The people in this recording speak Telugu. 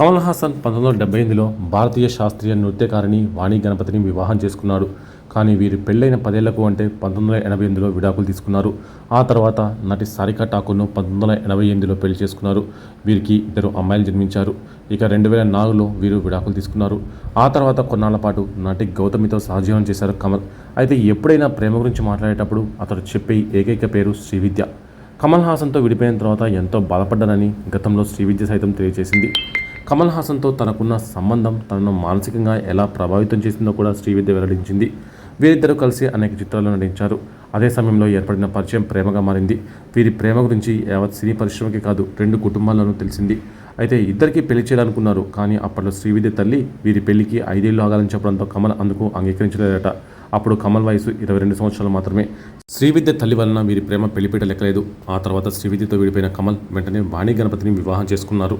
కమల్ హాసన్ పంతొమ్మిది వందల డెబ్బై ఎనిమిదిలో భారతీయ శాస్త్రీయ నృత్యకారిణి వాణి గణపతిని వివాహం చేసుకున్నాడు. కానీ వీరి పెళ్ళైన పదేళ్ళకు అంటే పంతొమ్మిది వందల ఎనభై ఎనిమిదిలో విడాకులు తీసుకున్నారు. ఆ తర్వాత నటి సారికా ఠాకూర్ను పంతొమ్మిది వందల ఎనభై ఎనిమిదిలో పెళ్ళి చేసుకున్నారు. వీరికి ఇద్దరు అమ్మాయిలు జన్మించారు. ఇక రెండు వేల నాలుగులో వీరు విడాకులు తీసుకున్నారు. ఆ తర్వాత కొన్నాళ్ళ పాటు నటి గౌతమితో సహజీవనం చేశారు కమల్. అయితే ఎప్పుడైనా ప్రేమ గురించి మాట్లాడేటప్పుడు అతడు చెప్పే ఏకైక పేరు శ్రీవిద్య. కమల్ హాసన్తో విడిపోయిన తర్వాత ఎంతో బాధపడ్డానని గతంలో శ్రీవిద్య సైతం తెలియజేసింది. కమల్ హాసన్తో తనకున్న సంబంధం తనను మానసికంగా ఎలా ప్రభావితం చేసిందో కూడా శ్రీవిద్య వెల్లడించింది. వీరిద్దరూ కలిసి అనేక చిత్రాల్లో నటించారు. అదే సమయంలో ఏర్పడిన పరిచయం ప్రేమగా మారింది. వీరి ప్రేమ గురించి యావత్ సినీ పరిశ్రమకి కాదు రెండు కుటుంబాల్లోనూ తెలిసింది. అయితే ఇద్దరికి పెళ్ళి చేయాలనుకున్నారు కానీ అప్పట్లో శ్రీవిద్య తల్లి వీరి పెళ్ళికి ఐదేళ్ళు ఆగాలని చెప్పడంతో కమల్ అందుకు అంగీకరించలేదట. అప్పుడు కమల్ వయసు ఇరవై రెండు సంవత్సరాలు మాత్రమే. శ్రీవిద్య తల్లి వలన వీరి ప్రేమ పెళ్ళిపీట లెక్కలేదు. ఆ తర్వాత శ్రీవిద్యతో విడిపోయిన కమల్ వెంటనే వాణి గణపతిని వివాహం చేసుకున్నారు.